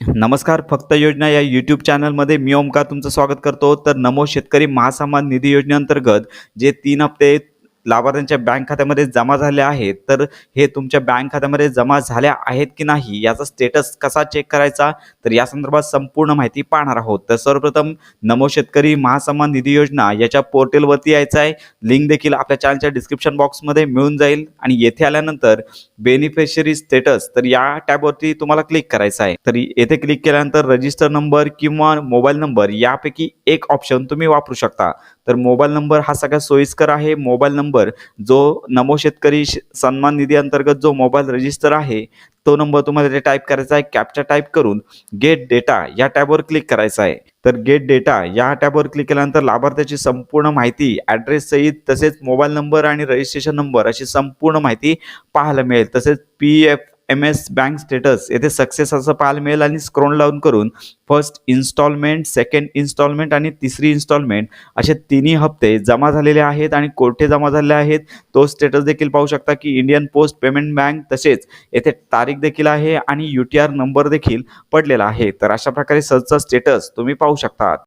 नमस्कार फक्त योजना या यूट्यूब चॅनलमध्ये मी ओमकार तुमचं स्वागत करतो. तर नमो शेतकरी महासन्मान निधी योजनेअंतर्गत जे तीन हप्ते लाभार्थ्यांच्या बँक खात्यामध्ये जमा झाले आहेत तर हे तुमच्या बँक खात्यामध्ये जमा झाल्या आहेत की नाही याचा स्टेटस कसा चेक करायचा? तर या संदर्भात संपूर्ण माहिती पाहणार आहोत. तर सर्वप्रथम नमो शेतकरी महासन्मान निधी योजना याच्या पोर्टलवरती यायचं आहे. लिंक देखील आपल्या चॅनलच्या डिस्क्रिप्शन बॉक्समध्ये मिळून जाईल. आणि येथे आल्यानंतर बेनिफिशरी स्टेटस तर या टॅबवरती तुम्हाला क्लिक करायचं आहे. तर येथे क्लिक केल्यानंतर रजिस्टर नंबर किंवा मोबाईल नंबर यापैकी एक ऑप्शन तुम्ही वापरू शकता. तर मोबाईल नंबर हा सगळ्यात सोयीस्कर आहे. मोबाईल नंबर जो नमो शेतकरी श- सन्मान निधी अंतर्गत जो मोबाईल रजिस्टर आहे तो नंबर तुम्हाला इथे टाईप करायचा आहे. कॅप्चा टाईप करून गेट डेटा या टॅबवर क्लिक करायचा आहे. तर गेट डेटा या टॅबवर क्लिक केल्यानंतर लाभार्थ्याची संपूर्ण माहिती ॲड्रेस सहित तसेच मोबाईल नंबर आणि रजिस्ट्रेशन नंबर अशी संपूर्ण माहिती पाहायला मिळेल. तसेच P F M S bank status येथे सक्सेस असं पाहायला मिळेल आणि स्क्रोल डाऊन करून फर्स्ट इन्स्टॉलमेंट सेकंड इन्स्टॉलमेंट आणि तिसरी इन्स्टॉलमेंट असे तिन्ही हप्ते जमा झालेले आहेत आणि कोठे जमा झालेले आहेत तो स्टेटस देखील पाहू शकता की इंडियन पोस्ट पेमेंट बँक तसेच येथे तारीख देखील आहे आणि यू टी आर नंबर देखील पडलेला आहे. तर अशा प्रकारे सहजचा स्टेटस तुम्ही पाहू शकता